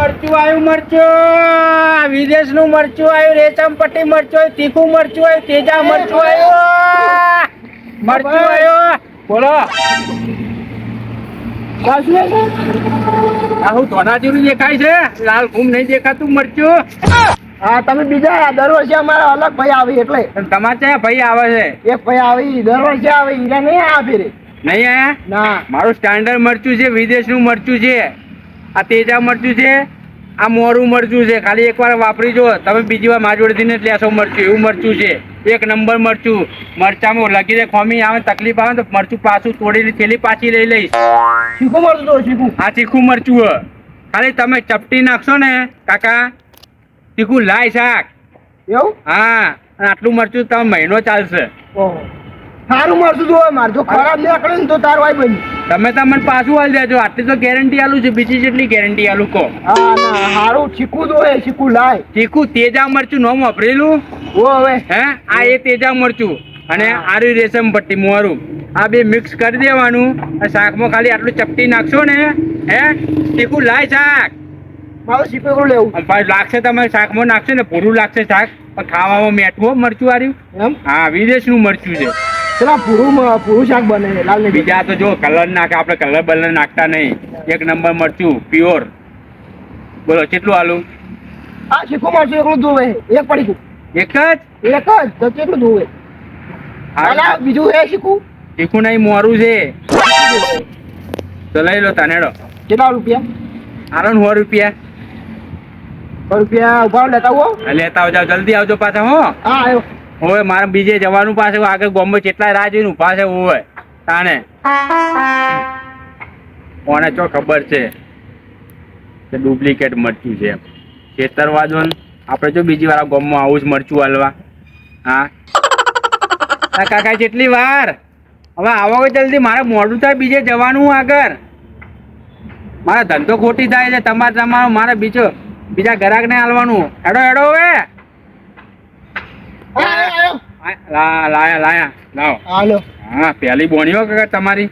મરચું આવ્યું મરચું. વિદેશનું મરચું આવ્યું રેશમ પટ્ટી મરચું તીખું મરચું આવ્યું તેજા મરચું આવ્યું. મરચું આવ્યું. બોલો. આ હું ધોના દેખાય છે? લાલ ઘૂમ નહીં દેખાતું મરચું. હા તમે બીજા દર વર્ષે અમારા અલગ ભાઈ આવી એટલે. તમારે ભાઈ આવે છે. એક ભાઈ આવી દર વર્ષે આવે હીરા નહીં આ ફેરે. નહીં આયા ના. મારું સ્ટાન્ડર્ડ મરચું છે વિદેશનું મરચું છે. આ તેજા મરચું છે આ મોરું મરચું છે. ખાલી એકવાર વાપરી જો તમે બીજી વાર મારી જોડેથી જ લેશો મરચું એવું મરચું છે. એક નંબર મરચું. મરચામાં લગી દે ખોમી આવે તકલીફ આવે તો મરચું પાછું તોડી થેલી પાછી લઈ લઈશ. શીખું મરચું તો શીખું આ ચીખું મરચું હ. ખાલી તમે ચપટી નાખશો ને કાકા ચીખું લાય શાક. એવું? હા આટલું મરચું તમે મહિનો ચાલશે. ઓહો. સારું મળતું તો હોય મારે જો ખરાબ નીકળે ને તો તારું આઈ બની. તમે તમને પાછું હાલ દેજો. આટલી તો ગેરંટી આલું છે. બીજી જેટલી ગેરંટી આલું કહો. હા ના સારું ચીકુ તો એ ચીકુ લાય. ચીકુ તેજા મરચું નોમ વાપરેલું? ઓ હવે. હે? આ એ તેજા મરચું. અને આરી રેશમ પટ્ટી મોરું. આ બે મિક્સ કરી દેવાનું. આ શાકમાં ખાલી આટલું ચપટી નાખશો ને હે? ચીકુ લાય શાક. મારું ચીકુ એકલું લેવું. લાગશે તમે શાકમાં નાખશો ને પૂરું લાગશે શાક. પણ ખાવામાં મેઠું મરચું આવ્યું એમ? હા વિદેશનું મરચું છે. પેલા પૂરું પૂરું શાક બને લાલ ને બીજા તો જો કલર નાખે આપણે કલર બલર નાખતા નહીં. એક નંબર મરચું પ્યોર બોલો કેટલું આલું? આ શીખો મળશે એકલું ધોવે. એક પડી એક જ? એક જ? તો કેટલું ધોવે? હાલા બીજું એ શીખું? શીખું નહીં મોરું છે. તો લઈ લો તાનેડો કેટલા રૂપિયા? આરણ સો રૂપિયા. રૂપિયા ઊભા લેતા હો લેતા આવજો જલ્દી આવજો પાછા હો. હા આવ્યો હવે મારે બીજે જવાનું પાસે આગળ ગોમ્બે કેટલા રાહ જોઈને ઊભા છે તાને કોને ચો ખબર છે? કે ડુપ્લિકેટ મરચું છે છેતરવા દો આપણે જો બીજી વાર ગોમમાં આવું જ મરચું હાલવા. હા? કાકા જેટલી વાર? હવે આવો જલ્દી. મારે મોડું થાય, બીજે જવાનું આગળ. મારા ધંધો ખોટી થાય છે, તમારે તમારો, મારે બીજો, બીજા ગ્રાહકને હાલવાનું. હેડો હેડો હવે. લાયા લાયા લાવો હાલો હા પહેલી બોણીઓ કાકા તમારી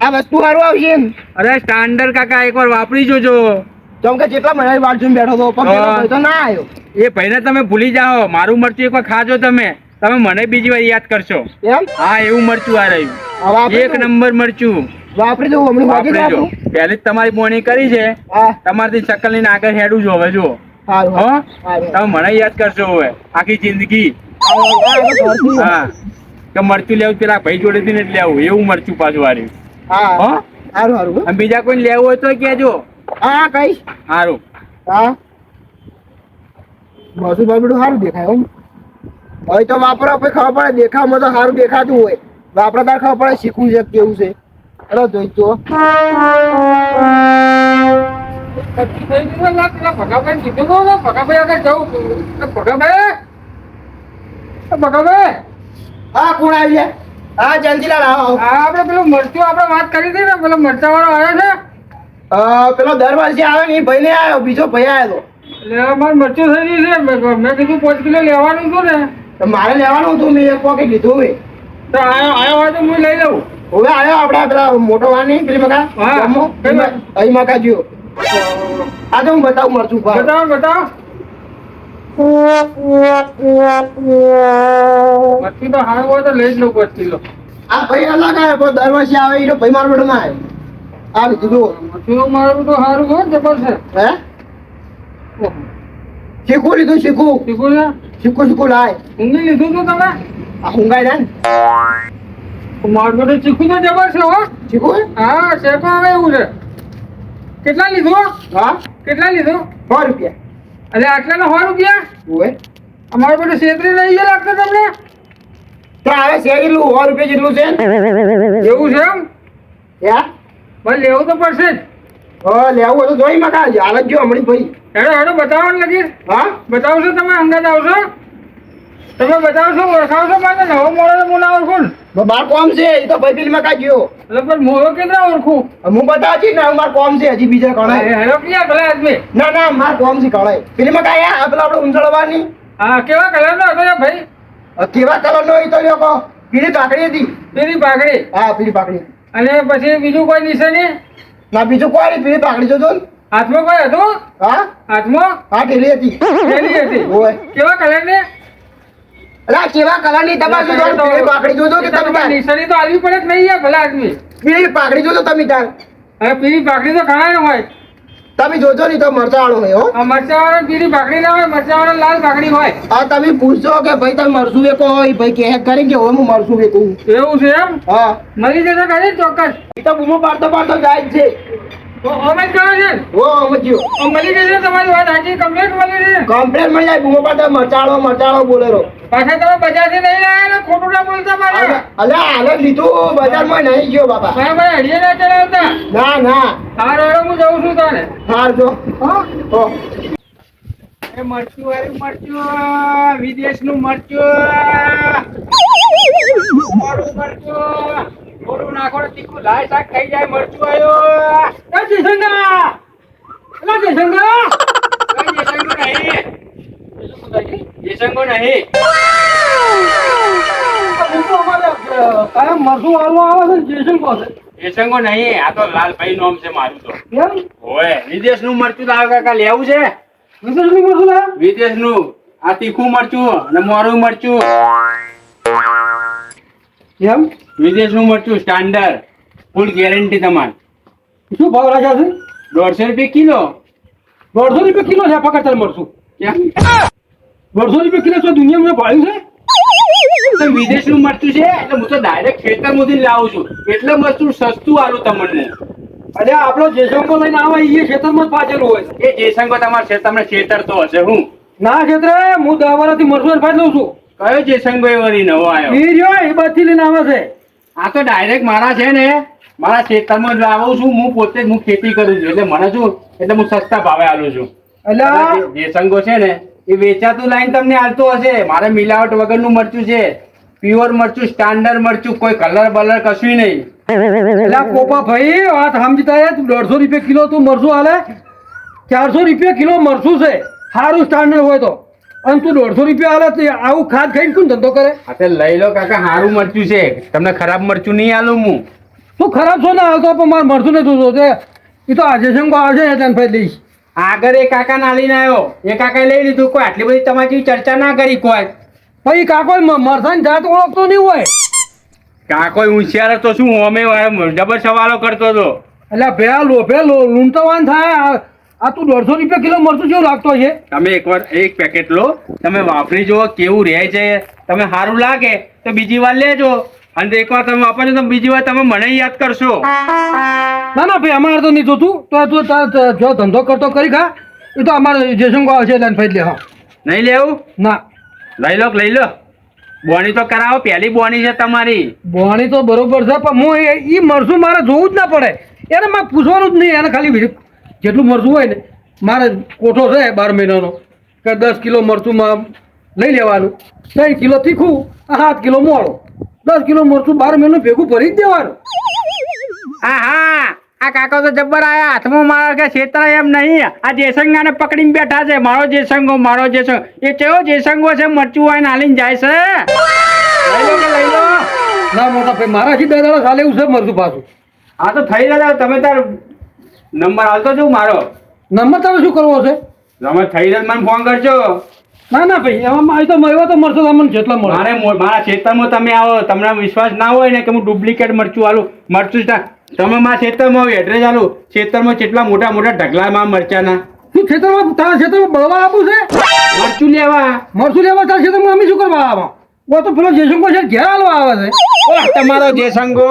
આ વસ્તુ સારું આવશે અરે સ્ટાન્ડર્ડ કાકા એકવાર વાપરી જોજો જેમ કે જેટલા મહિના જોઈને બેઠો તો પણ તો ના આવ્યો એ ભાઈને તમે ભૂલી જાઓ મારું મરચું એકવાર ખાજો તમે તમે મને બીજી વાર યાદ કરશો એમ હા એવું મરચું આ રહ્યું એક નંબર મરચું વાપરી દઉં હમણાં વાપરી જો પહેલી જ તમારી બોણી કરી છે તમારથી ચક્કરની આગળ હેડું જો હવે જો તમે મને યાદ કરશો હવે આખી જિંદગી હા. હા. કે મરચું લેવું પેલા ભાઈ જોડેથી ને જ લેવું એવું મરચું પાછું વાર્યું હા. સારું સારું બીજા કોઈ લેવું હોય તો કેજો હા કઈ સારું હા. બધું બાબડું સારું દેખાય એમ હોય તો વાપરો પછી ખબર પડે દેખાવમાં તો સારું દેખાતું હોય. વાપરા તાર ખબર પડે શીખવું છે કેવું છે. ચલો જોઈ તો. હા કોણ આવી ગયા? હા જલ્દીલાલ આવો આવો. આપડે પેલું મરચું આપડે વાત કરી હતી ને પેલો મરચા વાળો આવ્યો છે. પેલો દર વર્ષે આવે ને એ ભાઈ ને આવ્યો બીજો ભાઈ આવ્યો એટલે મરચું થઈ ગયું છે મેં- કીધું પાંચ કિલો લેવાનું હતું ને. મારે લેવાનું હતું મેં એક પોકેટ લીધું હવે તો આવ્યો આવ્યો હોય તો હું લઈ લઉં. હવે આવ્યો આપડા પેલા મોટો વાર નહીં પેલી મકા હા. અહીં મકા જ્યો આ તો હું બતાવું મરચું. બતાવો બતાવો. મરચું તો સારું હોય તો લઈ જ લઉં પાંચ કિલો. આ ભાઈ અલગ આવે પણ દર વર્ષે આવે એનો ભાઈ મારો બેટો ના આવે. આ લીધું જુઓ. મરચું મારું તો સારું હોય જબરજસ્ત હે? શીખું લીધું શીખું. શીખું છે શીખું શીખું લાય. ઊંઘી લીધું તું તમે? આ જાય ને મારું શીખું તો જબર છે હો. શીખું? હા શેકો આવે એવું છે. કેટલા લીધું હા? કેટલા લીધું? સો રૂપિયા. એટલે આટલા સો રૂપિયા? ઓવે અમારું બધું છેતરી લઈ ગયા લાગતો તમને? તો આવે છે કેટલું સો રૂપિયા જેટલું છે? એવું છે એમ? યા ભાઈ લેવું તો પડશે જ. હા લેવું હોય તો જોઈ મકા હાલત જો હમણાં ભાઈ. હેડો હેડો બતાવો ને લગી હા? બતાવશો તમે અંદાજ આવશો? તમે બતાવશો ઓળખાવશો મને નવો મોડે હું ના ઓળખું. બાર કોમ છે એ તો ભાઈ બિલમાં મકા ગયો. એટલે પણ મોડો કેટલા ઓળખું? હું બતાવતી ને માર કોમ છે હજી બીજા કણાય હેલો ક્યાં ભલે આદમી ના ના માર કોમ છે કણાય પેલી મકા આ પેલા આપણે ઊંચળવાની હા કેવા કલર નો હતો એ ભાઈ? કેવા કલર નો તો લોકો પીળી પાકડી હતી. પેલી પાકડી હા પીળી પાકડી અને પછી બીજું કોઈ નિશાની ના બીજું કોઈ પીળી પાકડી જોજો હાથમાં કોઈ હતું? હા? હાથમાં? હા ઢેલી હતી. ઢેલી હતી. કેવા કલર ને? અલા કેવા કલરની તમારે પાકડી જોજો કે તમે તાર નિશાની તો આવી પડે નહીં યાર ભલા આદમી. પેલી પાકડી જોજો તમે તાર. પીરી પાકડી તો ઘણા હોય. તમે જોજો નહીં તો મરચા હોય હો. આ પીળી પાકડી ના હોય મરચા વાળા લાલ પાકડી હોય. હા તમે પૂછજો કે ભાઈ તમે મરસું વેકો હોય ભાઈ કે કરી કે હવે હું મરસું વેકું? એવું છે એમ? હા. મળી જશે ખરી ચોક્કસ. એ તો બૂમો પાડતો પાડતો જાય છે. અમે કરો છે ને? ઓ સમજ્યો મળી જશે તમારી વાત. સાચી કમ્પ્લીટ મળી જશે કમ્પ્લેન મળી જાય બૂમો પાડતો મચાડો મચાડો બોલેરો પાછા તમે બજારથી નહીં લાયા ને ખોટું ના બોલતા પાછા અલે હાલે લીધું બજારમાં નહીં ગયો બાપા. બરાબર હડીએ ના ચડાવતા ના ના. હાર હેડો હું જઉં છું તારે. હાર જો. હા? એ મરચું વાળું મરચું વિદેશનું મરચું. મારું મરચું. થોડું નાખો તીખું લાલ શાક ખાઈ જાય મરચું આવ્યો એ જયશંકર! એલા જયશંકર! જેસંગો નહીં. આવે છે ને જયશંકર છે. નહીં. આ તો લાલભાઈ નોમ છે મારું તો. ઓય વિદેશ વિદેશનું મરચું લાવ કાકા લેવું છે? વિદેશનું મરચું વિદેશ વિદેશનું. આ તીખું મરચું અને મોરું મરચું. એમ? વિદેશનું મરચું સ્ટાન્ડર્ડ ફૂલ ગેરંટી તમારે. શું ભાવ રાખ્યા છે? દોઢસો રૂપિયા કિલો. દોઢસો રૂપિયા કિલો છે પકડતા મરચું દોઢસો રૂપિયા કિલો છે દુનિયામાં ભાડ્યું છે? વિદેશનું મરચું છે એટલે હું તો ડાયરેક્ટ ખેતર જ લાવું છું. એટલે મરચું સસ્તું આલું તમને. અરે આપણો જયશંકર લઈને આવે એ ખેતરમાં જ પાછેલું હોય એ જેસંગો તમારે છે તમને ખેતર તો હશે હું? ના ખેતરે હું દસ વર્ષથી મરચું ફાઈ લઉં છું. કયો જેસંગો એ વળી નવો આવ્યો? એ રહ્યો એ બાજુથી લઈને આવે છે. આ તો ડાયરેક્ટ મારા છે ને. મારા ખેતરમાં જ લાવું છું હું પોતે જ હું ખેતી કરું છું. એટલે મને શું? એટલે હું સસ્તા ભાવે આલું છું. એટલે? જેસંગો છે ને એ વેચાતું લાઈન તમને હાલતું હશે. મારે મિલાવટ વગરનું મરચું છે. પ્યોર મરચું સ્ટાન્ડર્ડ મરચું કોઈ કલર બલર કશું નહીં. એટલે કોપા પોપા ભાઈ વાત સમજતા દોઢસો રૂપિયા કિલો તું મરચું હાલે ચારસો રૂપિયા કિલો મરચું છે. સારું સ્ટાન્ડર્ડ હોય તો. અને તું દોઢસો રૂપિયા હાલે તો આવું ખાદ ખાઈને શું ધંધો કરે? તો લઈ લો કાકા સારું મરચું છે. તમને ખરાબ મરચું નહીં આલું હું. તું ખરાબ છો ને હાલતો પણ મારે મરચું નથી જોતો છે એ તો આજે શંકો આવશે ને તને ફરી લઈશ આગળ એ કાકા નાલીને આવ્યો. એ કાકાએ લઈ લીધું. કોઈ આટલી બધી તમારી ચર્ચા ના કરી કોઈ. ભાઈ કાકો મરસાની જાત ઓળખતો નહીં હોય. કાકો હોશિયાર તો શું હોમે જબર સવાલો કરતો હતો. એટલે ભેળા લોભે લો- લૂંટવાન થાય. આ- તું દોઢસો રૂપિયા કિલો મરચું કેવું લાગતો છે? તમે એકવાર એક પેકેટ લો તમે વાપરી જુઓ કેવું રહે છે. તમે સારું લાગે તો બીજી વાર લેજો. અને એકવાર તમે વાપરજો તો બીજી વાર તમે મને યાદ કરશો. ના ના ભાઈ અમારે તો નહીં જોતું. તો તું જો ધંધો કરતો કરી ખા. એ તો અમારે જેસંગ આવશે એટલે ફાઈ લે હા. નહીં લેવું? ના. લઈ લો લઈ લો. બોણી તો કરાવો પહેલી બોણી છે તમારી. બોણી તો બરોબર છે પણ હું એ ઈ મારે જોવું જ ના પડે. એને મારે પૂછવાનું જ નહીં એને ખાલી વિડિયો- જેટલું મરચું હોય ને મારે કોઠો છે બાર મહિનાનો કે દસ કિલો મરચુંમાં લઈ લેવાનું. ત્રણ કિલો તીખું સાત કિલો મોળો. દસ કિલો મરચું બાર મહિનો ભેગું ભરી જ દેવાનું. હા હા આ કાકો તો જબ્બર આયા. હાથમાં મારા કે છેતરા એમ નહીં. આ જેસંગાને પકડીને બેઠા છે. મારો જેસંગો મારો જેસંગ. એ કેવો જેસંગો છે? મરચું હોય હાલીને જાય છે. લઈ લો ના મોટા ભાઈ મારાથી બે દાડા ચાલે એવું છે મરચું પાછું. હા તો થઈ રહ્યા તમે તાર નંબર આવતો છું મારો. નંબર તારો શું કરવો છે? તમે થઈ રહ્યા મને ફોન કરજો. ના ના ભાઈ એમાં એ તો મળ્યો તો મરચું તમને જેટલા મળે. મારે મારા ખેતરમાં તમે આવો તમને વિશ્વાસ ના હોય ને કે હું ડુપ્લિકેટ મરચું આલું મરચું સ્ટા- તમે મારા ખેતરમાં આવો એડ્રેસ આલું. ખેતરમાં કેટલા મોટા મોટા ઢગલામાં મરચાના. શું ખેતરમાં તારા ખેતરમાં બળવા આપું છે? મરચું લેવા. મરચું લેવા તારા ખેતરમાં અમે શું કરવા આવા? ઓ તો પેલો જેસંગો છે ઘેર હાલવા આવે છે. ઓ તમારો જેસંગો.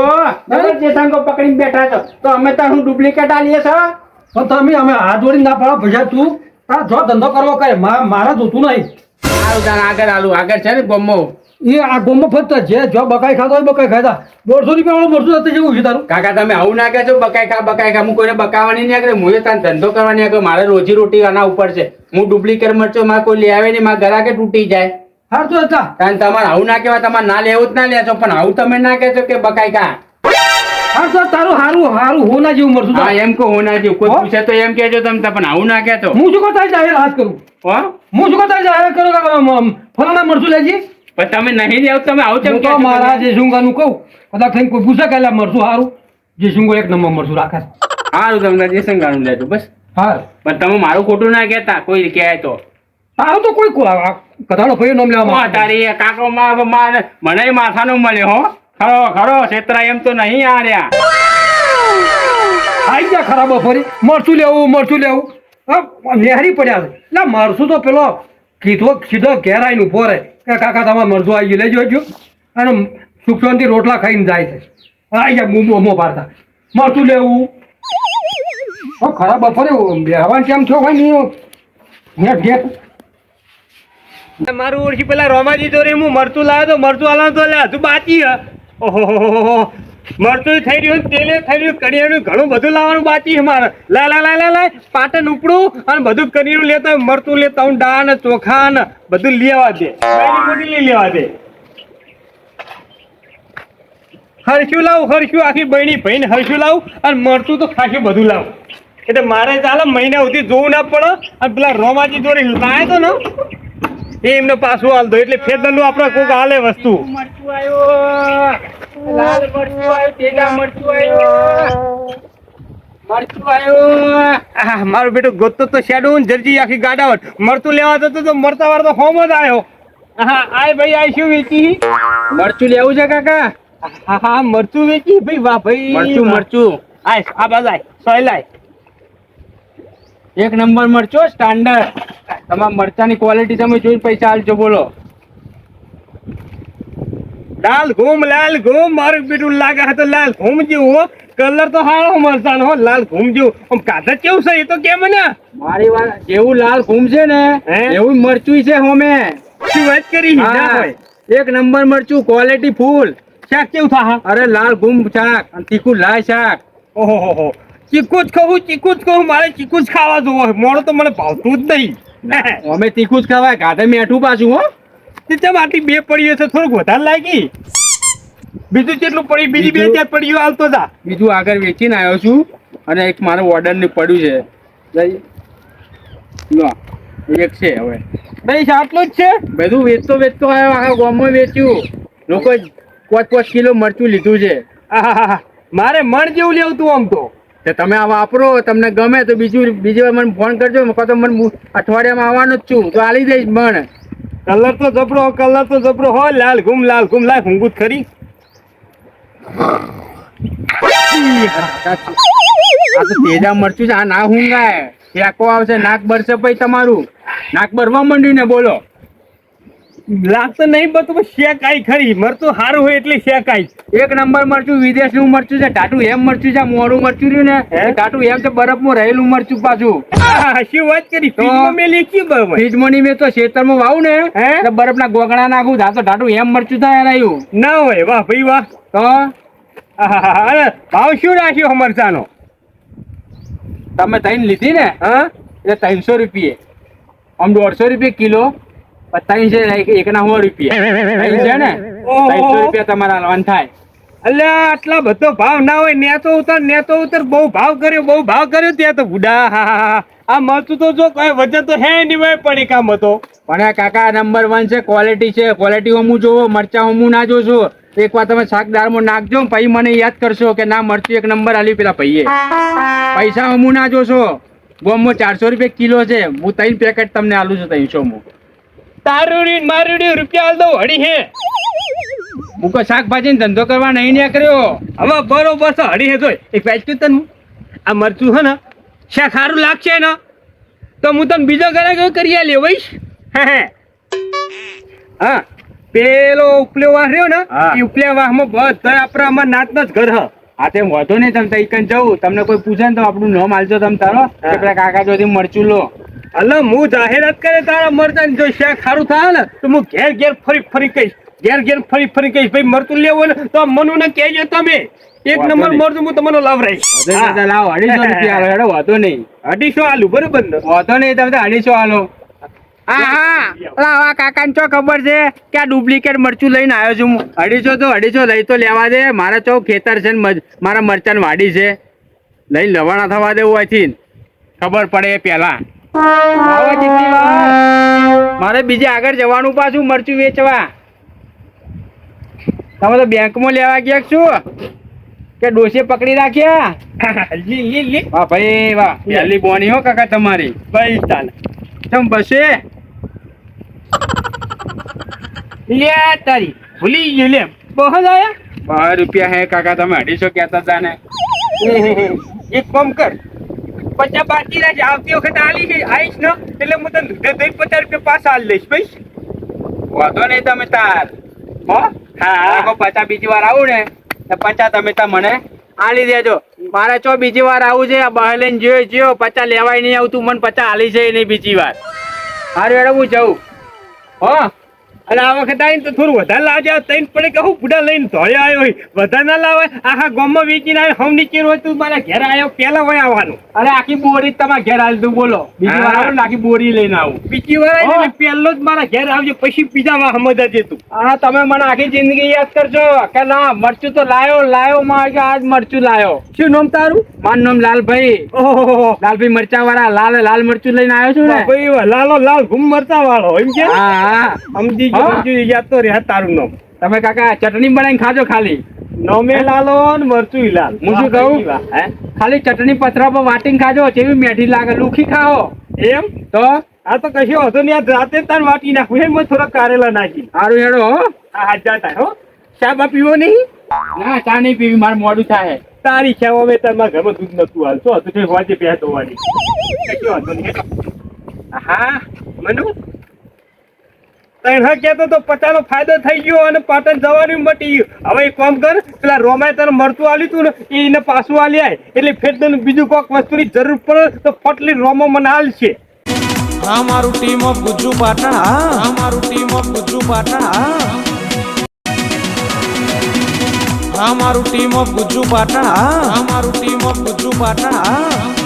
તમારો જેસંગો પકડીને બેઠા છો. તો અમે તો હું ડુપ્લિકેટ આલીએ છો. પણ તમે અમે હાથ જોડીને ના પાડો ભજા તું. તારા જો ધંધો કરવો કરે મા- મારા જોતું નહીં. આવું તાણ આગળ આલું આગળ છે ને ગોમો. એ આ ગોમો ફક્ત જે જો બકાઈ ખાતો હોય બકાઈ ખાતા દોઢસો રૂપિયા વાળું મરચું થતી જેવું છે તારું. કાકા તમે આવું ના કહેશો બકાઈ ખા બકાઈ ખા. હું કોઈને બકાવાની નહીં આગળ હું તાર ધંધો કરવાની આગળ. મારે રોજી રોટી આના ઉપર છે. હું ડુપ્લિકેટ મરચો મારે કોઈ લે આવે નહીં મારા ઘરાકે તૂટી જાય. હાર તો હતા કારણ તમારે આવું ના કહેવાય તમારે ના લેવું જ ના લેશો પણ આવું તમે ના કહેશો કે બકાઈ કા? હાર તો તારું હારું હારું હું ના જેવું મરચું હા એમ કહો ના જેવું. કોઈ પૂછે તો એમ કહેજો તમે પણ આવું ના કહેતો. હું શું કરતા જાહેર હાથ કરું? હા? હું શું કરતા જાહેર કરું ફલાણા મરચું લેજી. પણ તમે નહીં લેવું તમે આવું કેમ કહો મારા જે જેસુંગાનું કહું કદાચ થઈને કોઈ પૂછે કે મરશું હારું. જે શું એક નંબર મરશું રાખે હારું તમને જે સંગાણું લેજો બસ. હા પણ તમે મારું ખોટું ના કહેતા કોઈ કહે તો. તારો તો કોઈ કથાનો ભાઈ નામ લેવા. તારી કાકો માં માં- મને માથાનું મળે હો. ખરો ખરો છેતરા એમ તો નહીં આ રહ્યા આઈ ગયા ખરાબ ફરી મરચું લેવું મરચું લેવું. હા નેહરી પડ્યા છે. એટલે મરચું તો પેલો કીધો સીધો ઘેર આવીને ઊભો રહે. કે કાકા તમારે મરચું આવી ગયું. લઈ જોજો અને સુખશાંતિ રોટલા ખાઈને જાય છે. આઈ ગયા મોમો મોમો પાડતા. મરચું લેવું. ખરાબ બપોરે બેહવાન કેમ થયો હોય ને ઘેર ઘેર મારું ઓળખી પેલા રોમાજી જોડે હું મરતું લાવ્યો તો મરતું આલાવ તો હજુ બાકી મરચું થઈ રહ્યું તેલે થઈ રહ્યું કરિયાણું ઘણું બધું લાવવાનું બાકી છે મારે. લા લા લા લા લા પાટણ ઉપડું અને બધું કરિયાણું લેતા મરતું લેતા હું ડા ને ચોખા ને બધું લેવા દે. લઈ લેવા દે. હરશું લાવું હરશું આખી બહેની ભાઈને હરશું લાવું અને મરતું તો ખાસું બધું લાવું. એટલે મારે ચાલે મહિના સુધી જોવું ના પડે અને પેલા રોમાજી જોડે લાયા તો ને એ એમને પાછું હાલ દો. એટલે ફેદરનું આપણે કોક હાલે વસ્તુ. મરચું આવ્યો લાલ મરચું આવ્યું તેજા મરચું આવ્યું. મરચું આવ્યું. મારું બેટું ગોતતો તો શેડો ને જરજી આખી ગાડાવટ મરતું લેવા જતો તો મરતા વાર તો હોમ જ આવ્યો હા આય ભાઈ આય શું વેચી? મરચું લેવું છે કાકા? હા હા મરચું વેચી? ભાઈ વાહ ભાઈ. મરચું મરચું. આય આ બાજુ આય. સોય લાય એક નંબર મરચો સ્ટાન્ડર્ડ તમારા મરચાની ક્વોલિટી તમે જોઈ પૈસા આલજો બોલો. લાલ ઘૂમ લાલ ઘૂમ. મારું બેટું લાગે તો લાલ ઘૂમ જેવું હો. કલર તો હારો મરચાનો હો. લાલ ઘૂમ જેવું. આમ કાગળ કેવું છે? એ તો કેમ ને મારી વાત જેવું લાલ ઘૂમ છે ને એવું મરચું છે હોમે. શું વાત કરી? એક નંબર મરચું ક્વોલિટી ફૂલ શાક કેવું થા અરે લાલ ઘૂમ શાક અને તીખું લાલ શાક. ઓહો હો ચીકુ જ ખાવું ચીકુ જ ખાવું. મારે ચીકુ જ ખાવા જોવો મોડો તો મને ભાવતું જ નહીં. અમે તીખું જ ખવાય ગાધે મેઠું પાછું હો. તે માટી આટલી બે પડીઓ તો થોડુંક વધારે લાગી. બીજું કેટલું પડી બીજી બે? ચાર પડીઓ હાલતો હતા બીજું આગળ વેચીને આવ્યો છું અને એક મારો ઓર્ડર ને પડ્યું છે. લો એક છે હવે. ભાઈ આટલું જ છે? બધું વેચતો વેચતો આવ્યો આખા ગામમાં વેચ્યું. લોકો પાંચ પાંચ કિલો મરચું લીધું છે. મારે મણ જેવું લેવું તું આમ તો. તે તમે આ વાપરો તમને ગમે તો બીજું બીજી મને ફોન કરજો કાં તો મને અઠવાડિયામાં આવવાનો જ છું તો આલી દઈશ મણ. કલર તો જબરો કલર તો જબરો. હો લાલ ઘૂમ લાલ ઘૂમ લાલ ઘૂંઘૂત ખરી. આ તો તેજા મરચું છે આ ના હુંગાય. ફેંકો આવશે નાક બરશે પછી તમારું. નાક બરવા માંડ્યું ને બોલો. લાગતો નહીં બધું શેકાઈ ખરી. મરચું સારું હોય એટલે શેકાઈ એક નંબર મરચું વિદેશનું મરચું છે. ટાટું એમ મરચું છે મોડું મરચું રહ્યું ને? ટાટું એમ છે બરફમાં રહેલું મરચું પાછું. શું વાત કરી? ફ્રીજમાં મેલી કી બરાબર. ફ્રીજમાંની મેં તો ખેતરમાં વાવું ને? એટલે બરફના ગોગણા નાખું તા તો ટાટું એમ મરચું થાય રહ્યું ના હોય વાહ ભાઈ વાહ. તો. અરે ભાવ શું રાખ્યો મરચાનો તમે તૈન લીધી ને હા? એટલે ત્રણસો રૂપિયે. આમ દોઢસો રૂપિયા કિલો. પણ છે એક- એકના સો રૂપિયા. છે ને. ત્રણસો રૂપિયા તમારા લોન થાય. અલ્યા આટલા બધો ભાવ ના હોય ને તો ઉતર નેતો ઉતર બહુ ભાવ કર્યો બહુ ભાવ કર્યો ત્યાં તો ગુડા. આ મળતું તો જો કઈ વજન તો હે નહીં હોય પડી કામ હતો. પણ આ કાકા નંબર વન છે ક્વોલિટી છે. ક્વોલિટી હું જોવો મરચા હું ના જોશો. એક વાર તમે શાક દાળમાં નાખજો ને પછી મને યાદ કરશો કે ના મરચું એક નંબર આલી પેલા ભાઈએ. પૈસા હું ના જોશો. ગોમમાં ચારસો રૂપિયા કિલો છે. હું ત્રણ પેકેટ તમને આલું છું ત્રણસો માં તારું રીન મારું રીન રૂપિયા હાલ દઉં હડી હે. કોઈ શાકભાજી ધંધો કરવા નહીં નીકળ્યો હવે બરોબર છે હડી હે જોઈ. એક વાત કહું તને આ મરચું હે ને શાક સારું લાગશે ને તો હું તને બીજો ઘરે કરી લેવાઈશ હે હે. હા પેલો ઉપલે વાહ રહ્યો ને. એ ઉપલે વાહમાં બધા આપણા અમાર નાતના જ ઘર હ. હા તે વાંધો નહીં તમે કઈ જવું. તમને કોઈ પૂછે ને તો આપણું નામ હાલજો તમે તારો. પેલા કાકા જોથી મરચું લો. અલે હું જાહેરાત કરે તારા મરચાં જો શેખ સારું થાય ને તો હું ઘેર ઘેર ફરી ફરી કહીશ. ઘેર ઘેર ફરી ફરી કહીશ ભાઈ મરતું લેવું ને તો મનુ ને કહેજો તમે. એક નંબર મરતું હું તમને લાવ દાદા, લાવો અઢીસો રૂપિયા હેડો વાંધો નહીં. અઢીસો આલુ બરોબર ને? વાંધો નહીં તમે તો અઢીસો આલો. હા હા. કાકા ને ચો ખબર છે કે આ ડુપ્લિકેટ મરચું લઈને આવ્યો છું હું. અઢીસો તો અઢીસો લઈ તો લેવા દે. મારા ચો ખેતર છે ને મારા મરચાં વાડી છે. લઈને લવાણા થવા દેવું અહીંથી. ખબર પડે એ પહેલા. લાવો જેટલી મારે બીજે આગળ જવાનું પાછું મરચું વેચવા. તમે તો બેંકમાં લેવા ગયા શું? કે ડોસે પકડી રાખ્યા? લી લી લી. વાહ ભાઈ વાહ. પહેલી બોની હો કાકા તમારી. ભાઈ ચાલ તમ બસે? લે તારી. ભૂલી ગયો લે. બહુ આયા. બાર રૂપિયા હે કાકા તમે અઢીસો કહેતા હતા ને. એક કામ કર. પચાસ બાકી રાજ આવતી વખતે આલી ગઈ આવીશ ને એટલે હું તને દૂધે પચાસ રૂપિયા પાછા આલી લઈશ ભાઈ વાંધો નહીં તમે તાર. હો? હા. પાછા બીજી વાર આવું ને તો પચા તમે તા મને. આલી દેજો. મારે ચો બીજી વાર આવું છે? આ બહાર લઈને જોયો જોયો. પચા લેવાય નહીં આવતું મને પચા આલી છે નહીં બીજી વાર. હારું એડો હું જઉં. હો? અને આ વખતે આવીને તો થોડું વધારે લાવજે. તૈન પડે કે હું બુડા લઈને ધોળે આવ્યો હોય. વધારે ના લાવે. આખા ગામમાં વેચીને આવ્યો હમ નીચે હોય તું મારા ઘેર આવ્યો પહેલા હોય આવવાનું. અરે આખી બોરી તમારા ઘેર આવી દઉં બોલો. બીજી વાર આવું આખી બોરી લઈને આવું. બીજી વાર આવીને પહેલો જ મારા ઘેર આવજો. પછી બીજા માં સમજ તું. હા તમે મને આખી જિંદગી યાદ કરજો કે ના મરચું તો લાયો લાયો માં. આજ મરચું લાયો. શું નામ તારું? મારું નામ લાલભાઈ. ઓહો. લાલભાઈ મરચા વાળા લાલ લાલ મરચું લઈને આવ્યો છું ને? ભાઈ લાલો લાલ ઘૂમ મરચા વાળો એમ કે? હા હા. સમજી હા. યાદ તો રહ્યા તારું નામ. તમે કાકા ચટણી બનાવીને ખાજો ખાલી. નોમે લાલો ને મરચું લાલ. હું શું કહું? ખાલી ચટણી પથરા પર વાટીને ખાજો જેવી મેઠી લાગે લુખી ખાઓ. એમ? તો? આ તો કશો હતો ને આ રાતે તાર વાટી નાખું. એમ થોડા કારેલા નાખી. સારું હેડો હો. આ હાજા જાતા હો. શાબા પીવો નહીં? ના ચા નહીં પીવી મારે મોડું થાય. તારી છે હવે તાર મારા ઘરમાં દૂધ નતું હાલ તો હતું તે હોજે બે ધોવાની. કશો હતો નહીં હા મનુ? તને કહેતો તો પચાનો ફાયદો થઈ ગયો અને પાટણ જવાનું મટી. ગયું હવે એક કામ કર, પેલા રોમાએ તને મરતું આલ્યું તું ને એને પાછું આલી આય. એટલે ફેર તને બીજું કોઈક વસ્તુની જરૂર પડે તો ફટલી રોમો મને હાલ છે આ મારું ટીમ ઓફ ગુજ્જુ પાટણ અમારું મારું ટીમ ઓફ ગુજ્જુ પાટણ આ મારું ટીમ ઓફ ગુજ્જુ પાટણ અમારું મારું ટીમ ઓફ ગુજ્જુ પાટણ